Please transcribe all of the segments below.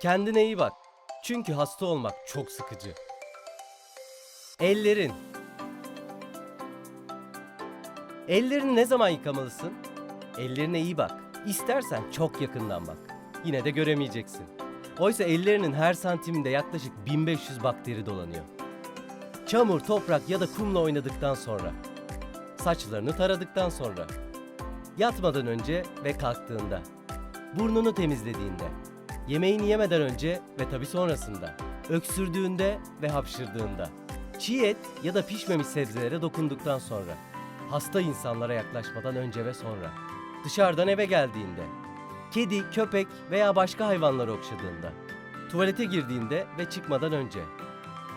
Kendine iyi bak. Çünkü hasta olmak çok sıkıcı. Ellerin. Ellerini ne zaman yıkamalısın? Ellerine iyi bak. İstersen çok yakından bak. Yine de göremeyeceksin. Oysa ellerinin her santiminde yaklaşık 1500 bakteri dolanıyor. Çamur, toprak ya da kumla oynadıktan sonra. Saçlarını taradıktan sonra. Yatmadan önce ve kalktığında. Burnunu temizlediğinde. Yemeğini yemeden önce ve tabi sonrasında. Öksürdüğünde ve hapşırdığında. Çiğ et ya da pişmemiş sebzelere dokunduktan sonra. Hasta insanlara yaklaşmadan önce ve sonra. Dışarıdan eve geldiğinde. Kedi, köpek veya başka hayvanları okşadığında. Tuvalete girdiğinde ve çıkmadan önce.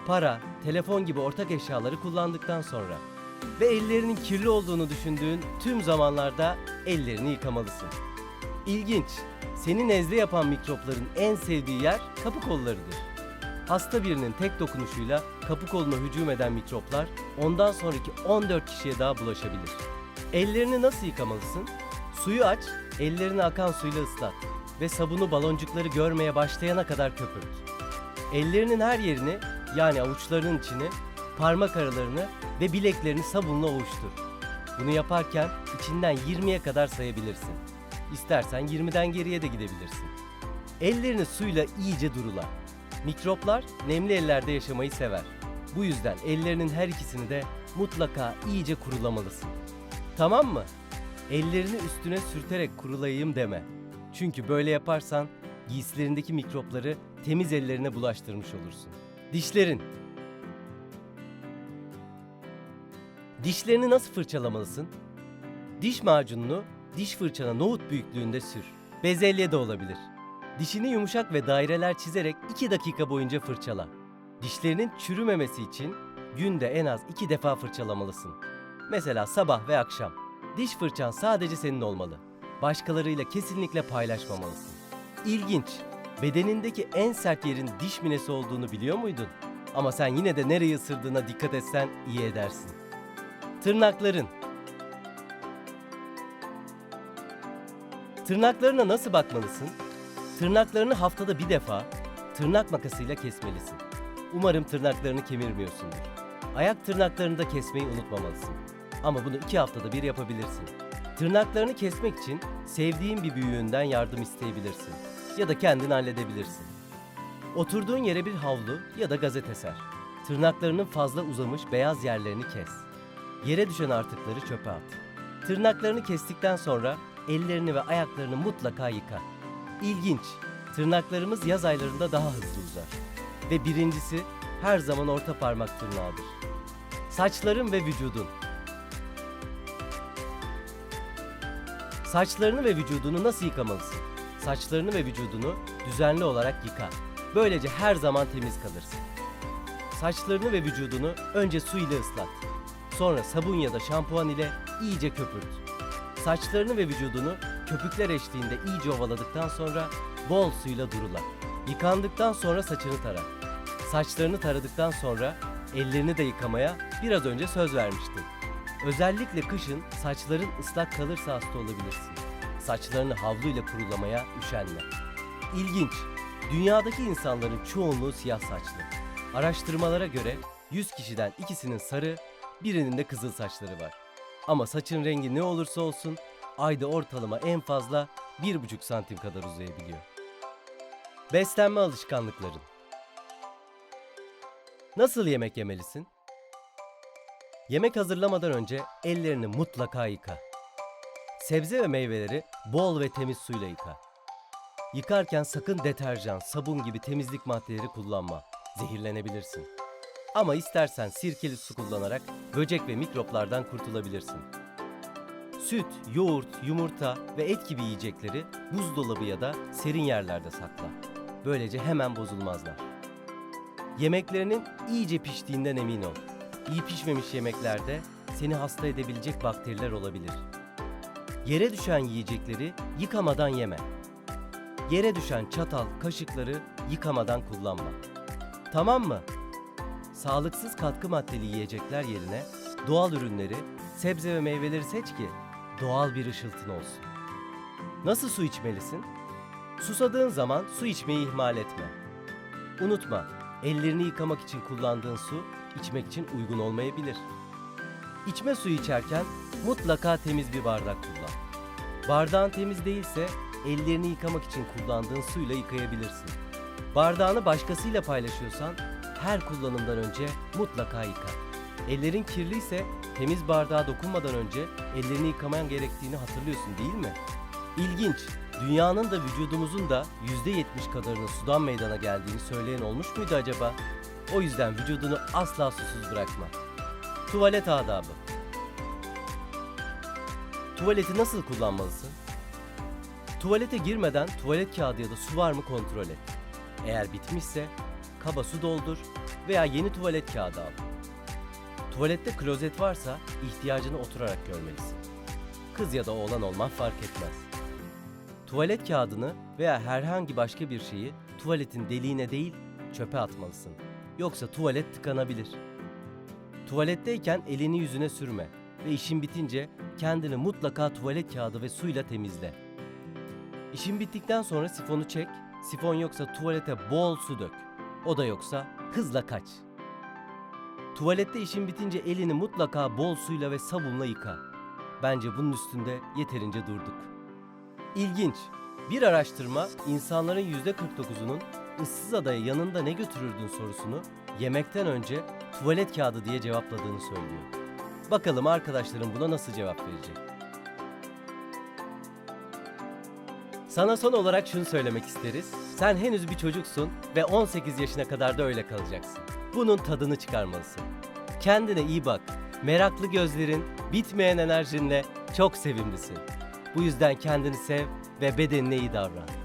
Para, telefon gibi ortak eşyaları kullandıktan sonra. Ve ellerinin kirli olduğunu düşündüğün tüm zamanlarda ellerini yıkamalısın. İlginç, seni nezle yapan mikropların en sevdiği yer kapı kollarıdır. Hasta birinin tek dokunuşuyla kapı koluna hücum eden mikroplar ondan sonraki 14 kişiye daha bulaşabilir. Ellerini nasıl yıkamalısın? Suyu aç, ellerini akan suyla ıslat ve sabunu baloncukları görmeye başlayana kadar köpürt. Ellerinin her yerini yani avuçlarının içini, parmak aralarını ve bileklerini sabunla ovuştur. Bunu yaparken içinden 20'ye kadar sayabilirsin. İstersen 20'den geriye de gidebilirsin. Ellerini suyla iyice durula. Mikroplar nemli ellerde yaşamayı sever. Bu yüzden ellerinin her ikisini de mutlaka iyice kurulamalısın. Tamam mı? Ellerini üstüne sürterek kurulayayım deme. Çünkü böyle yaparsan giysilerindeki mikropları temiz ellerine bulaştırmış olursun. Dişlerin. Dişlerini nasıl fırçalamalısın? Diş macununu diş fırçana nohut büyüklüğünde sür. Bezelye de olabilir. Dişini yumuşak ve daireler çizerek 2 dakika boyunca fırçala. Dişlerinin çürümemesi için günde en az 2 defa fırçalamalısın. Mesela sabah ve akşam. Diş fırçan sadece senin olmalı. Başkalarıyla kesinlikle paylaşmamalısın. İlginç. Bedenindeki en sert yerin diş minesi olduğunu biliyor muydun? Ama sen yine de nereyi ısırdığına dikkat etsen iyi edersin. Tırnakların. Tırnaklarına nasıl bakmalısın? Tırnaklarını haftada bir defa tırnak makasıyla kesmelisin. Umarım tırnaklarını kemirmiyorsundur. Ayak tırnaklarını da kesmeyi unutmamalısın. Ama bunu iki haftada bir yapabilirsin. Tırnaklarını kesmek için sevdiğin bir büyüğünden yardım isteyebilirsin. Ya da kendin halledebilirsin. Oturduğun yere bir havlu ya da gazete ser. Tırnaklarının fazla uzamış beyaz yerlerini kes. Yere düşen artıkları çöpe at. Tırnaklarını kestikten sonra ellerini ve ayaklarını mutlaka yıka. İlginç, tırnaklarımız yaz aylarında daha hızlı uzar. Ve birincisi her zaman orta parmak tırnağıdır. Saçların ve vücudun. Saçlarını ve vücudunu nasıl yıkamalısın? Saçlarını ve vücudunu düzenli olarak yıka. Böylece her zaman temiz kalırsın. Saçlarını ve vücudunu önce su ile ıslat. Sonra sabun ya da şampuan ile iyice köpürt. Saçlarını ve vücudunu köpükler eşliğinde iyice ovaladıktan sonra bol suyla durula. Yıkandıktan sonra saçını tara. Saçlarını taradıktan sonra ellerini de yıkamaya biraz önce söz vermiştin. Özellikle kışın saçların ıslak kalırsa hasta olabilirsin. Saçlarını havluyla kurulamaya üşenme. İlginç, dünyadaki insanların çoğunluğu siyah saçlı. Araştırmalara göre 100 kişiden ikisinin sarı, birinin de kızıl saçları var. Ama saçın rengi ne olursa olsun ayda ortalama en fazla 1,5 santim kadar uzayabiliyor. Beslenme alışkanlıkların. Nasıl yemek yemelisin? Yemek hazırlamadan önce ellerini mutlaka yıka. Sebze ve meyveleri bol ve temiz suyla yıka. Yıkarken sakın deterjan, sabun gibi temizlik maddeleri kullanma. Zehirlenebilirsin. Ama istersen sirkeli su kullanarak böcek ve mikroplardan kurtulabilirsin. Süt, yoğurt, yumurta ve et gibi yiyecekleri buzdolabı ya da serin yerlerde sakla. Böylece hemen bozulmazlar. Yemeklerinin iyice piştiğinden emin ol. İyi pişmemiş yemeklerde seni hasta edebilecek bakteriler olabilir. Yere düşen yiyecekleri yıkamadan yeme. Yere düşen çatal, kaşıkları yıkamadan kullanma. Tamam mı? Sağlıksız katkı maddeli yiyecekler yerine doğal ürünleri, sebze ve meyveleri seç ki doğal bir ışıltın olsun. Nasıl su içmelisin? Susadığın zaman su içmeyi ihmal etme. Unutma, ellerini yıkamak için kullandığın su içmek için uygun olmayabilir. İçme suyu içerken mutlaka temiz bir bardak kullan. Bardağın temiz değilse ellerini yıkamak için kullandığın suyla yıkayabilirsin. Bardağını başkasıyla paylaşıyorsan her kullanımdan önce mutlaka yıka. Ellerin kirliyse temiz bardağa dokunmadan önce ellerini yıkaman gerektiğini hatırlıyorsun değil mi? İlginç. Dünyanın da vücudumuzun da %70 kadarının sudan meydana geldiğini söyleyen olmuş muydu acaba? O yüzden vücudunu asla susuz bırakma. Tuvalet adabı. Tuvaleti nasıl kullanmalısın? Tuvalete girmeden tuvalet kağıdı ya da su var mı kontrol et. Eğer bitmişse kaba su doldur veya yeni tuvalet kağıdı al. Tuvalette klozet varsa ihtiyacını oturarak görmelisin. Kız ya da oğlan olman fark etmez. Tuvalet kağıdını veya herhangi başka bir şeyi tuvaletin deliğine değil çöpe atmalısın. Yoksa tuvalet tıkanabilir. Tuvaletteyken elini yüzüne sürme ve işin bitince kendini mutlaka tuvalet kağıdı ve suyla temizle. İşin bittikten sonra sifonu çek, sifon yoksa tuvalete bol su dök. O da yoksa hızla kaç. Tuvalette işin bitince elini mutlaka bol suyla ve sabunla yıka. Bence bunun üstünde yeterince durduk. İlginç. Bir araştırma insanların %49'unun ıssız adaya yanında ne götürürdün sorusunu yemekten önce tuvalet kağıdı diye cevapladığını söylüyor. Bakalım arkadaşlarım buna nasıl cevap verecek? Sana son olarak şunu söylemek isteriz. Sen henüz bir çocuksun ve 18 yaşına kadar da öyle kalacaksın. Bunun tadını çıkarmalısın. Kendine iyi bak. Meraklı gözlerin, bitmeyen enerjinle çok sevimlisin. Bu yüzden kendini sev ve bedenine iyi davran.